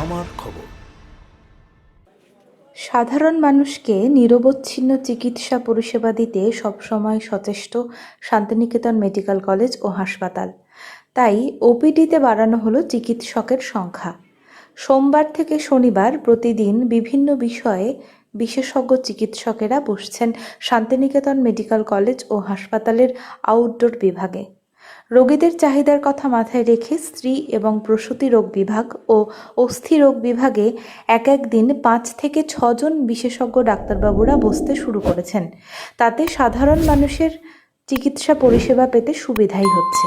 আমার খবর। সাধারণ মানুষকে নিরবচ্ছিন্ন চিকিৎসা পরিষেবা দিতে সবসময় সচেষ্ট শান্তিনিকেতন মেডিকেল কলেজ ও হাসপাতাল। তাই ওপিডিতে বাড়ানো হলো চিকিৎসকের সংখ্যা। সোমবার থেকে শনিবার প্রতিদিন বিভিন্ন বিষয়ে বিশেষজ্ঞ চিকিৎসকেরা বসছেন শান্তিনিকেতন মেডিকেল কলেজ ও হাসপাতালের আউটডোর বিভাগে। রোগীদের চাহিদার কথা মাথায় রেখে স্ত্রী এবং প্রসূতি রোগ বিভাগ ও অস্থি রোগ বিভাগে এক এক দিন পাঁচ থেকে ছজন বিশেষজ্ঞ ডাক্তারবাবুরা বসতে শুরু করেছেন। তাতে সাধারণ মানুষের চিকিৎসা পরিষেবা পেতে সুবিধাই হচ্ছে।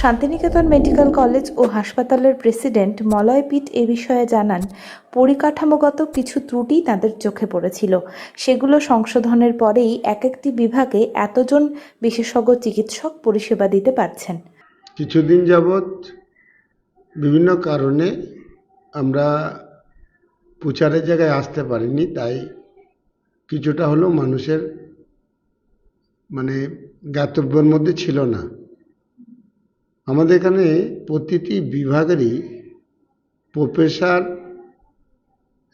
শান্তিনিকেতন মেডিকেল কলেজ ও হাসপাতালের প্রেসিডেন্ট মলয় পিট এ বিষয়ে জানান, পরিকাঠামোগত কিছু ত্রুটি তাদের চোখে পড়েছিল। সেগুলো সংশোধনের পরেই এক একটি বিভাগে এতজন বিশেষজ্ঞ চিকিৎসক পরিষেবা দিতে পারছেন। কিছুদিন যাবৎ বিভিন্ন কারণে আমরা প্রচারের জায়গায় আসতে পারিনি, তাই কিছুটা হলেও মানুষের মানে জ্ঞাতব্যের মধ্যে ছিল না। আমাদের এখানে প্রতিটি বিভাগেরই professor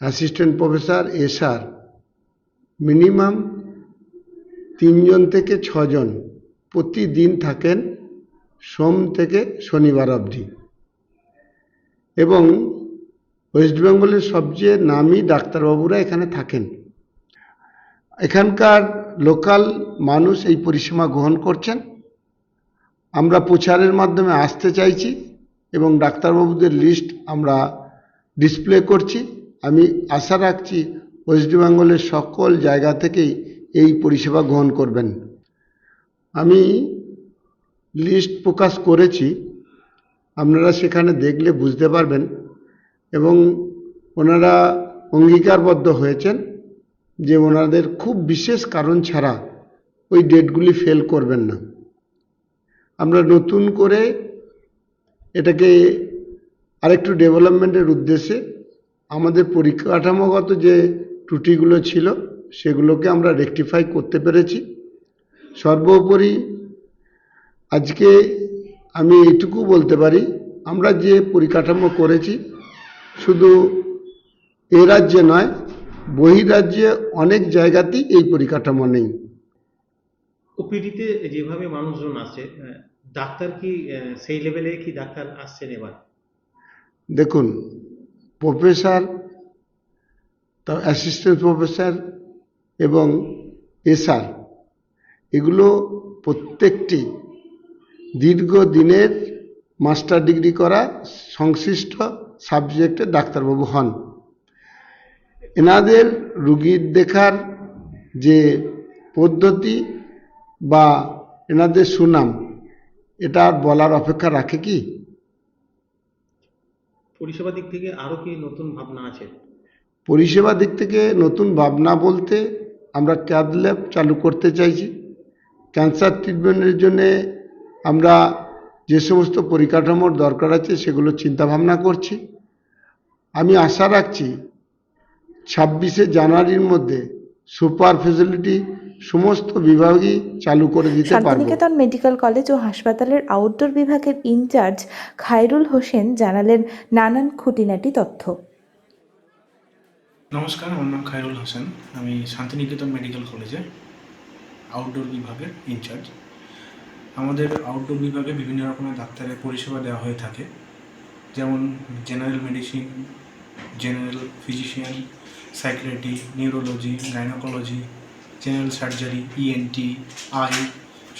assistant professor SR minimum তিনজন থেকে ছজন প্রতিদিন থাকেন সোম থেকে শনিবার অবধি। এবং ওয়েস্ট বেঙ্গলের সবচেয়ে নামি ডাক্তারবাবুরা এখানে থাকেন। এখানকার লোকাল মানুষ এই পরিষেবা গ্রহণ করছেন। আমরা প্রচারের মাধ্যমে আসতে চাইছি এবং ডাক্তারবাবুদের লিস্ট আমরা ডিসপ্লে করছি। আমি আশা রাখছি ওয়েস্ট বেঙ্গলের সকল জায়গা থেকেই এই পরিষেবা গ্রহণ করবেন। আমি লিস্ট প্রকাশ করেছি। আপনারা সেখানে দেখলে বুঝতে পারবেন এবং ওনারা অঙ্গীকারবদ্ধ হয়েছেন। যে ওনাদের খুব বিশেষ কারণ ছাড়া ওই ডেটগুলি ফেল করবেন না। আমরা নতুন করে এটাকে আরেকটু ডেভেলপমেন্টের উদ্দেশ্যে আমাদের পরিকাঠামোগত যে ত্রুটিগুলো ছিল, সেগুলোকে আমরা রেকটিফাই করতে পেরেছি। সর্বোপরি আজকে আমি এইটুকু বলতে পারি, আমরা যে পরিকাঠামো করেছি, শুধু এ রাজ্যে নয় বহিরাজ্যে অনেক জায়গাতেই এই পরিকাঠামো নেই। ওপিডিতে যেভাবে মানুষজন আহ, ডাক্তার কি সেই লেভেলে কি ডাক্তার আসছেন এবার? দেখুন প্রফেসর তা অ্যাসিস্ট্যান্ট প্রফেসর এবং এসআর এগুলো প্রত্যেকটি দীর্ঘদিনের মাস্টার ডিগ্রি করা সংশ্লিষ্ট সাবজেক্টে ডাক্তারবাবু হন। এনাদের রুগীর দেখার যে পদ্ধতি বা এনাদের সুনাম এটা আর বলার অপেক্ষা রাখে কি? পরিষেবা দিক থেকে আরও কি নতুন ভাবনা আছে? পরিষেবা দিক থেকে নতুন ভাবনা বলতে আমরা ক্যাথ ল্যাব চালু করতে চাইছি। ক্যান্সার ট্রিটমেন্টের জন্যে আমরা যে সমস্ত পরিকাঠামোর দরকার আছে সেগুলো চিন্তাভাবনা করছি। আমি আশা রাখছি ছাব্বিশে জানুয়ারির মধ্যে সুপার ফেসিলিটি সমস্ত বিভাগই চালু করে দিতে পারব। শান্তিনিকেতন মেডিকেল কলেজ ও হাসপাতালের আউটডোর বিভাগের ইনচার্জ খায়রুল হোসেন জানালেন নানান খুঁটিনাটি তথ্য। নমস্কার আমার নাম খায়রুল হোসেন। আমি শান্তিনিকেতন মেডিকেল কলেজে আউটডোর বিভাগের ইনচার্জ। আমাদের আউটডোর বিভাগে বিভিন্ন রকমের ডাক্তারের পরিষেবা দেওয়া হয়ে থাকে। যেমন general medicine general physician psychiatry neurology gynaecology general surgery ENT eye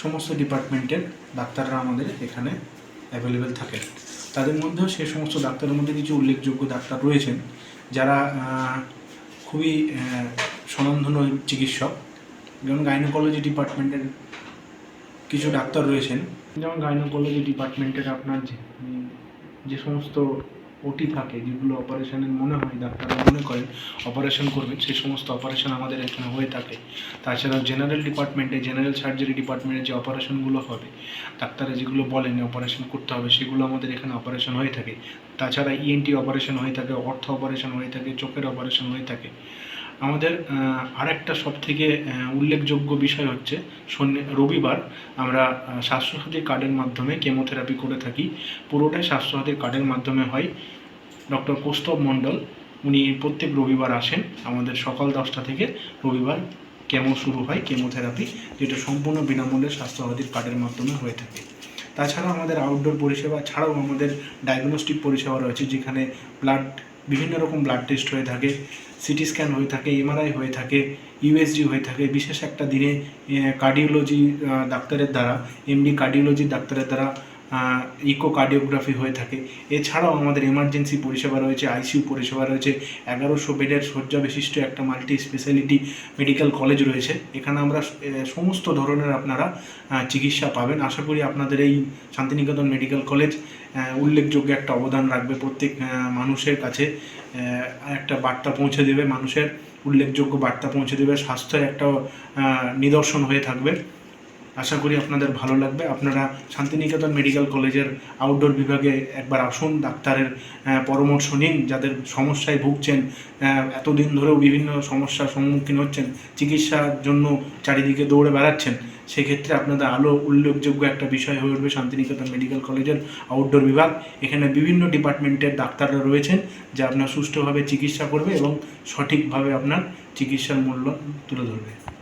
সমস্ত ডিপার্টমেন্টের ডাক্তাররা আমাদের এখানে অ্যাভেলেবেল থাকে তাদের মধ্যেও সে সমস্ত ডাক্তারের মধ্যে কিছু উল্লেখযোগ্য ডাক্তার রয়েছেন, যারা খুবই স্বনামধন্য চিকিৎসক। যেমন গাইনোকোলজি ডিপার্টমেন্টের কিছু ডাক্তার রয়েছেন। যেমন গাইনোকোলজি ডিপার্টমেন্টের আপনার যে সমস্ত ওটি থাকে যেগুলো অপারেশনের মনে হয়, ডাক্তাররা মনে করেন অপারেশন করবেন, সেই সমস্ত অপারেশন আমাদের এখানে হয়ে থাকে। তাছাড়া জেনারেল ডিপার্টমেন্টে জেনারেল সার্জারি ডিপার্টমেন্টে যে অপারেশনগুলো হবে, ডাক্তাররা যেগুলো বলেন অপারেশন করতে হবে, সেগুলো আমাদের এখানে অপারেশন হয়ে থাকে। তাছাড়া ইএনটি অপারেশন হয়ে থাকে, অর্থ অপারেশন হয়ে থাকে, চোখের অপারেশন হয়ে থাকে। আমাদের আরেকটা সব থেকে উল্লেখযোগ্য বিষয় হচ্ছে শনি, রবিবার আমরা স্বাস্থ্যসাথী কার্ডের মাধ্যমে কেমোথেরাপি করে থাকি। পুরোটাই স্বাস্থ্যসাথী কার্ডের মাধ্যমে হয়। ডক্টর কৌস্তব মণ্ডল, উনি প্রত্যেক রবিবার আসেন। আমাদের সকাল দশটা থেকে রবিবার কেমো শুরু হয়, কেমোথেরাপি, যেটা সম্পূর্ণ বিনামূল্যে স্বাস্থ্যসাথীর কার্ডের মাধ্যমে হয়ে থাকে। তাছাড়া আমাদের আউটডোর পরিষেবা, ছাড়াও আমাদের ডায়াগনস্টিক পরিষেবা রয়েছে, যেখানে ব্লাড বিভিন্ন রকম ব্লাড টেস্ট হয়ে থাকে সিটি স্ক্যান হয়ে থাকে এমআরআই হয়ে থাকে ইউএসজি হয়ে থাকে। বিশেষ একটা দিনে কার্ডিওলজি ডাক্তারের দ্বারা এমডি কার্ডিওলজি ডাক্তারের দ্বারা ইকো কার্ডিওগ্রাফি হয়ে থাকে। এছাড়াও আমাদের এমার্জেন্সি পরিষেবা রয়েছে আইসিইউ পরিষেবা রয়েছে, এগারোশো বেডের শয্যা বিশিষ্ট একটা মাল্টি স্পেশালিটি মেডিকেল কলেজ রয়েছে। এখানে আমরা সমস্ত ধরনের আপনারা চিকিৎসা পাবেন। আশা করি আপনাদের এই শান্তিনিকেতন মেডিকেল কলেজ উল্লেখযোগ্য একটা অবদান রাখবে প্রত্যেক মানুষের কাছে। একটা বার্তা পৌঁছে দেবে, মানুষের উল্লেখযোগ্য বার্তা পৌঁছে দেবে, স্বাস্থ্যের একটা নিদর্শন হয়ে থাকবে। আশা করি আপনাদের ভালো লাগবে। আপনারা শান্তিনিকেতন মেডিকেল কলেজের আউটডোর বিভাগে একবার আসুন, ডাক্তারের পরামর্শ নিন। যাদের সমস্যায় ভুগছেন এতদিন ধরেও বিভিন্ন সমস্যার সম্মুখীন হচ্ছেন, চিকিৎসার জন্য চারিদিকে দৌড়ে বেড়াচ্ছেন, সেক্ষেত্রে আপনাদের আলো উল্লেখযোগ্য একটা বিষয় হয়ে উঠবে শান্তিনিকেতন মেডিকেল কলেজের আউটডোর বিভাগ। এখানে বিভিন্ন ডিপার্টমেন্টের ডাক্তাররা রয়েছেন, যা আপনার সুষ্ঠুভাবে চিকিৎসা করবে এবং সঠিকভাবে আপনার চিকিৎসার মূল্য তুলে ধরবে।